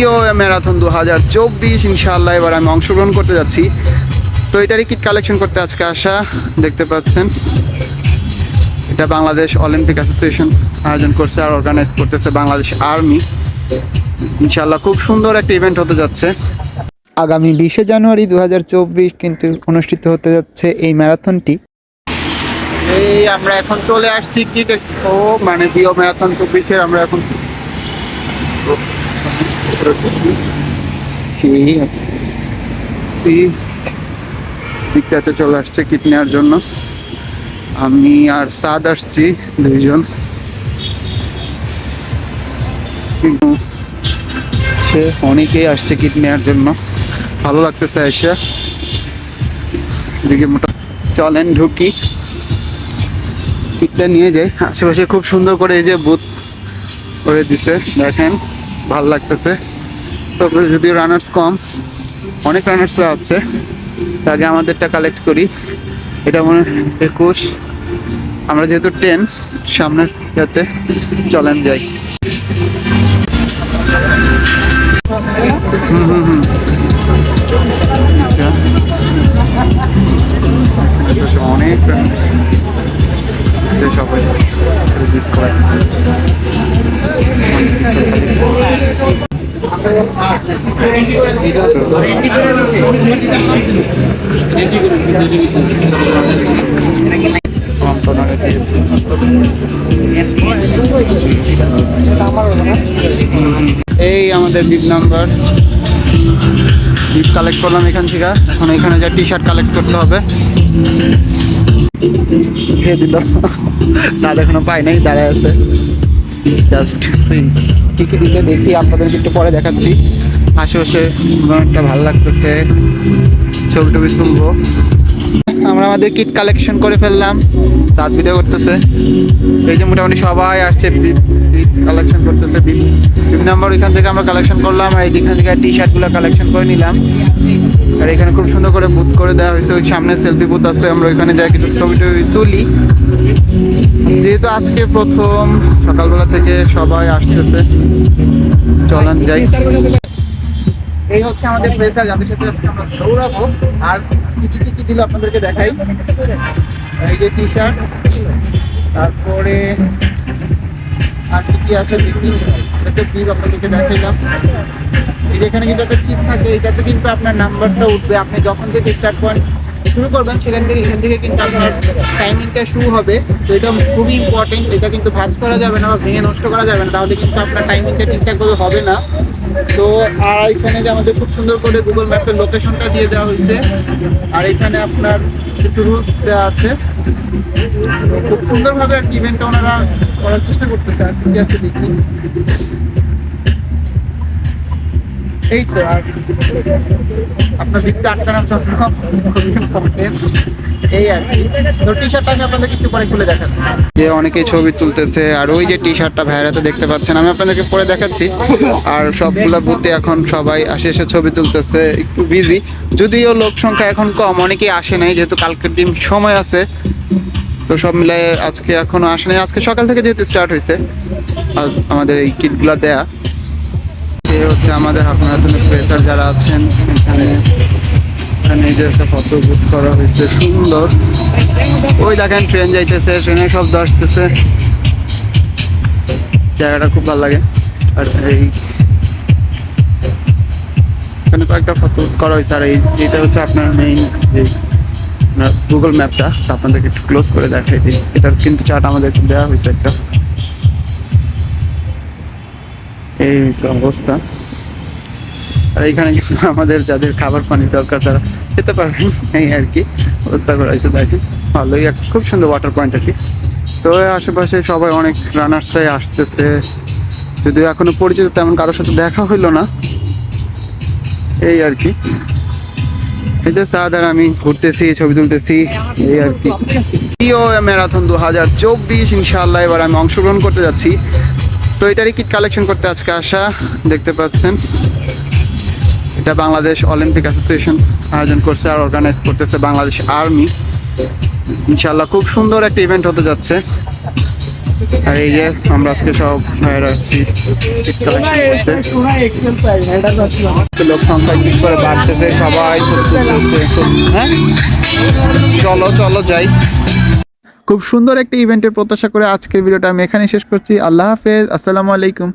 প্রিয় ম্যারাথন দু হাজার চব্বিশ, ইনশাআল্লাহ এবার আমি অংশগ্রহণ করতে যাচ্ছি। তো এটারই কিট কালেকশন করতে আজকে আসা, দেখতে পাচ্ছেন। এটা বাংলাদেশ অলিম্পিক অ্যাসোসিয়েশন আয়োজন করছে আর অর্গানাইজ করতেছে বাংলাদেশ আর্মি ইনশাআল্লাহ খুব সুন্দর একটা ইভেন্ট হতে যাচ্ছে। আগামী বিশে জানুয়ারি দু হাজার চব্বিশ কিন্তু অনুষ্ঠিত হতে যাচ্ছে এই ম্যারাথনটি। এই আমরা এখন চলে আসছি কিট এক্সপো মানে বিও ম্যারাথন চব্বিশের আমরা এখন ঠিক আছে। এই দিকটাতে চলে আসছে কিট নেওয়ার জন্য। আমি আর সাদ আসছি দুইজন। সে অনেকেই আসছে কিট নেওয়ার জন্য। ভালো লাগতেছে এসে দিকে মোটা চলেন ঢুকি। কিটটা নিয়ে যাই। আশেপাশে খুব সুন্দর করে এই যে বুথ করে দিছে। দেখেন ভালো লাগতেছে। তারপরে যদিও রানার্স কম, অনেক রানার্সরা আছে। আগে আমাদেরটা কালেক্ট করি। এটা মনে একুশ। আমরা যেহেতু টেন সামনের যাতে চলেন যাই। হুম হুম হুম। অনেক রানার্স এই আমাদের বিগ নাম্বার বিগ কালেক্ট করলাম এখান থেকে। এখন এখানে যা টি শার্ট কালেক্ট করতে হবে। দিল। স্বাদ এখনও পাই নাই, দাঁড়ায় আছে। জাস্ট কি দিছে দেখি, আপনাদেরকে একটু পরে দেখাচ্ছি। আশেপাশে অনেকটা ভালো লাগতেছে। ছবি টবি তুলবো। আমরা আমাদের কিট কালেকশন করে ফেললাম। তার ভিডিও করতেছে। এই যে মোটামুটি সবাই আসছে কালেকশন করতেছে। বিভিন্ন নাম্বার ওইখান থেকে আমরা কালেকশন করলাম আর এইখান থেকে টি শার্টগুলো কালেকশন করে নিলাম। আর এখানে খুব সুন্দর করে বুথ করে দেওয়া হয়েছে। ওই সামনে সেলফি বুথ আছে। আমরা ওইখানে যাই কিছু ছবি টবি তুলি। যেহেতু আজকে প্রথম, সকালবেলা থেকে সবাই আসতেছে। চলেন যাই। এই হচ্ছে আমাদের প্রেসার যাদের সাথে আজকে আমরা দৌড়াবো। আর কিছু কি ছিল আপনাদেরকে দেখাই? এই যে টি শার্ট তারপরে আর কি কি আছে দেখি। একটা আপনাদেরকে দেখাইলাম। এই যে এখানে কিন্তু একটা চিপ থাকে, এটাতে কিন্তু আপনার নাম্বারটা উঠবে। আপনি যখন থেকে স্টার্ট পয়েন্ট শুরু করবেন, সেখান থেকে এখান থেকে কিন্তু আপনার টাইমিংটা শুরু হবে। তো এটা খুবই ইম্পর্টেন্ট এটা কিন্তু ভাঁজ করা যাবে না বা ভেঙে নষ্ট করা যাবে না, তাহলে কিন্তু আপনার টাইমিংটা ঠিকঠাকভাবে হবে না। তো, আর এখানে যে আমাদের খুব সুন্দর করে গুগল ম্যাপের লোকেশনটা দিয়ে দেওয়া হয়েছে, আর এখানে আপনার কিছু রুলস দেওয়া আছে। খুব সুন্দরভাবে আর কি ইভেন্টটা ওনারা করার চেষ্টা করতেছে, আর কি আছে দেখি। এই তো আর আপনার দিকটা আটকানোর জন্য খুবই ইম্পর্টেন্ট এই আর কি। তো যে অনেকেই ছবি তুলতেছে, আর ওই যে ভাইরাতে দেখতে পাচ্ছেন, আমি আপনাদেরকে পরে দেখাচ্ছি। আর এখন সবাই আসে এসে ছবি তুলতেছে, একটু বিজি যদিও লোক সংখ্যা এখন কম, অনেকেই আসে নাই, যেহেতু কালকের দিন সময় আছে। তো সব মিলাই আজকে এখনও আসে নাই। আজকে সকাল থেকে যেহেতু স্টার্ট হয়েছে আমাদের এই কিটগুলো দেয়া। এ হচ্ছে আমাদের হাফ ম্যারাথনের প্রেসার যারা আছেন, এখানে এখানে যে একটা ফটো বুক করা হয়েছে, সুন্দর। ওই দেখেন ট্রেন যাইতেছে ট্রেনের শব্দ আসতেছে। জায়গাটা খুব ভালো লাগে। আর এই এখানে কয়েকটা ফটো করা হয়েছে, আর এই এটা হচ্ছে আপনার মেইন যে গুগল ম্যাপটা আপনাদেরকে একটু ক্লোজ করে দেখাই দিই। এটার কিন্তু চার্ট আমাদের দেওয়া হয়েছে একটা। এই অবস্থা। আর এখানে কিন্তু আমাদের যাদের খাবার পানি দরকার, তারা খেতে পারবেন এই আর কি অবস্থা করা হয়েছে দেখেন। ভালোই একটা খুব সুন্দর ওয়াটার পয়েন্ট আর কি। তো আশেপাশে সবাই অনেক রানার্সরাই আসতেছে। যদিও এখনও পরিচিত তেমন কারোর সাথে দেখা হইল না। এই আর কি। এই যে আর আমি ঘুরতেছি, ছবি তুলতেছি, এই আর কি। প্রিয় ম্যারাথন দু হাজার চব্বিশ ইনশাল্লাহ এবার আমি অংশগ্রহণ করতে যাচ্ছি। তো এটারই কিট কালেকশন করতে আজকে আসা, দেখতে পাচ্ছেন। এটা বাংলাদেশ অলিম্পিক অ্যাসোসিয়েশন আয়োজন করছে আর অর্গানাইজ করতেছে বাংলাদেশ আর্মি ইনশাল্লাহ খুব সুন্দর একটা ইভেন্ট হতে যাচ্ছে। আর এই যে আমরা আজকে সব ভাইয়েরা আসছি লোক সংখ্যা করে বাড়তেছে, সবাই হ্যাঁ? চলো চলো যাই। খুব সুন্দর একটা ইভেন্টের প্রত্যাশা করে আজকের ভিডিওটা আমি এখানে শেষ করছি। আল্লাহ হাফেজ। আসসালামু আলাইকুম।